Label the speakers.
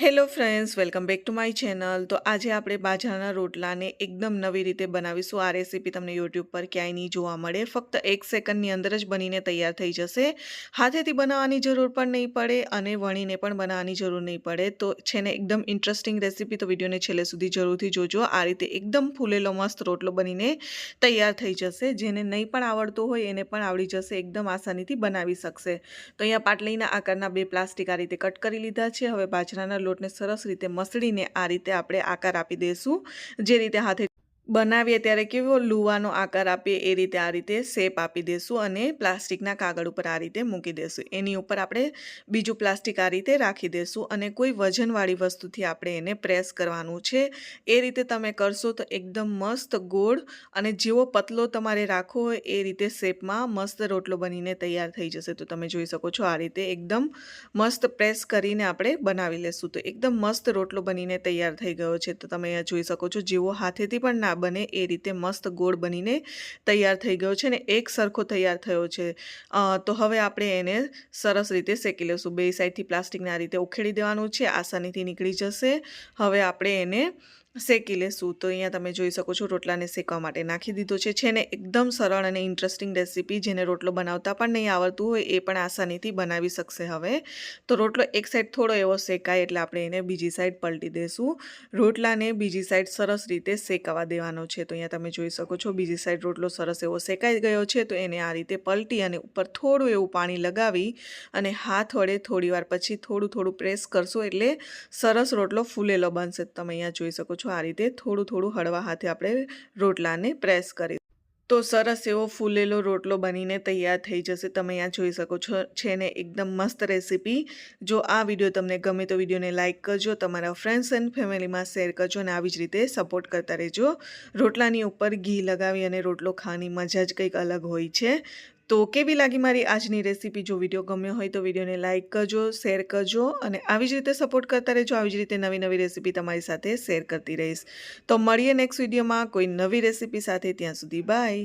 Speaker 1: Hello friends welcome back to my channel તો આજે આપણે બાજરાના રોટલાને એકદમ નવી રીતે બનાવીશું. આ રેસીપી તમને યુટ્યુબ પર ક્યાંય નહીં જોવા મળે. ફક્ત એક સેકન્ડની અંદર જ બનીને તૈયાર થઈ જશે. હાથેથી બનાવવાની જરૂર પણ નહીં પડે અને વણીને પણ બનાવવાની જરૂર નહીં પડે. તો છે ને એકદમ ઇન્ટરેસ્ટિંગ રેસીપી તો વિડીયોને છેલ્લે સુધી જરૂરથી જોજો. આ રીતે એકદમ ફૂલેલો મસ્ત રોટલો બનીને તૈયાર થઈ જશે. જેને નહીં પણ આવડતો હોય એને પણ આવડી જશે, એકદમ આસાનીથી બનાવી શકશે. તો અહીંયા પાટલીના આકારના બે પ્લાસ્ટિક આ રીતે કટ કરી લીધા છે. હવે બાજરાના લોટને સરસ રીતે મસળીને આ રીતે આપણે આકાર આપી દઈશું. જે રીતે હાથે બનાવીએ ત્યારે કેવો લુવાનો આકાર આપીએ એ રીતે આ રીતે શેપ આપી દઈશું અને પ્લાસ્ટિકના કાગળ ઉપર આ રીતે મૂકી દઈશું એની ઉપર આપણે બીજું પ્લાસ્ટિક આ રીતે રાખી દઈશું અને કોઈ વજનવાળી વસ્તુથી આપણે એને પ્રેસ કરવાનું છે. એ રીતે તમે કરશો તો એકદમ મસ્ત ગોળ અને જેવો પતલો તમારે રાખવો હોય એ રીતે શેપમાં મસ્ત રોટલો બનીને તૈયાર થઈ જશે. તો તમે જોઈ શકો છો આ રીતે એકદમ મસ્ત પ્રેસ કરીને આપણે બનાવી લેશું. તો એકદમ મસ્ત રોટલો બનીને તૈયાર થઈ ગયો છે. તો તમે જોઈ શકો છો જેવો હાથેથી પણ ના બને, એ રીતે મસ્ત ગોળ બનીને તૈયાર થઈ ગયો છે ને એક સરખો તૈયાર થયો છે. તો હવે આપણે એને સરસ રીતે શેકી લઈશું બે સાઈડથી પ્લાસ્ટિકને રીતે ઉખેડી દેવાનું છે, આસાનીથી નીકળી જશે. હવે આપણે એને શેકી લેશું તો અહીંયા તમે જોઈ શકો છો રોટલાને શેકવા માટે નાખી દીધો છે. છે ને એકદમ સરળ અને ઇન્ટરેસ્ટિંગ રેસીપી જેને રોટલો બનાવતા પણ નહીં આવડતું હોય એ પણ આસાનીથી બનાવી શકશે હવે. તો રોટલો એક સાઈડ થોડો એવો શેકાય એટલે આપણે એને બીજી સાઈડ પલટી દઈશું રોટલાને બીજી સાઈડ સરસ રીતે શેકાવા દેવાનો છે. તો અહીંયા તમે જોઈ શકો છો બીજી સાઈડ રોટલો સરસ એવો શેકાઈ ગયો છે. તો એને આ રીતે પલટી અને ઉપર થોડું એવું પાણી લગાવી અને હાથ વડે થોડીવાર પછી થોડું થોડું પ્રેસ કરશો એટલે સરસ રોટલો ફૂલેલો બનશે. તમે અહીંયા જોઈ શકો છો આ રીતે થોડું થોડું હળવા હાથે આપણે રોટલાને પ્રેસ કરી. તો સરસ એવો ફૂલેલો રોટલો બનીને તૈયાર થઈ જશે. તમે અહીંયા જોઈ શકો છો, છે ને એકદમ મસ્ત રેસીપી. જો આ વીડિયો તમને ગમે તો વિડીયોને લાઇક કરજો, તમારા ફ્રેન્ડ્સ એન્ડ ફેમિલીમાં શેર કરજો અને આવી જ રીતે સપોર્ટ કરતા રહેજો. રોટલાની ઉપર ઘી લગાવી અને રોટલો ખાવાની મજા જ કંઈક અલગ હોય છે. તો કેવી લાગી મારી આજની રેસીપી જો વીડિયો ગમ્યો હોય તો વિડીયોને લાઇક કરજો, શેર કરજો અને આવી જ રીતે સપોર્ટ કરતા રહેજો. આવી જ રીતે નવી નવી રેસીપી તમારી સાથે શેર કરતી રહીશ. તો મળીએ નેક્સ્ટ વિડીયોમાં કોઈ નવી રેસીપી સાથે. ત્યાં સુધી બાય.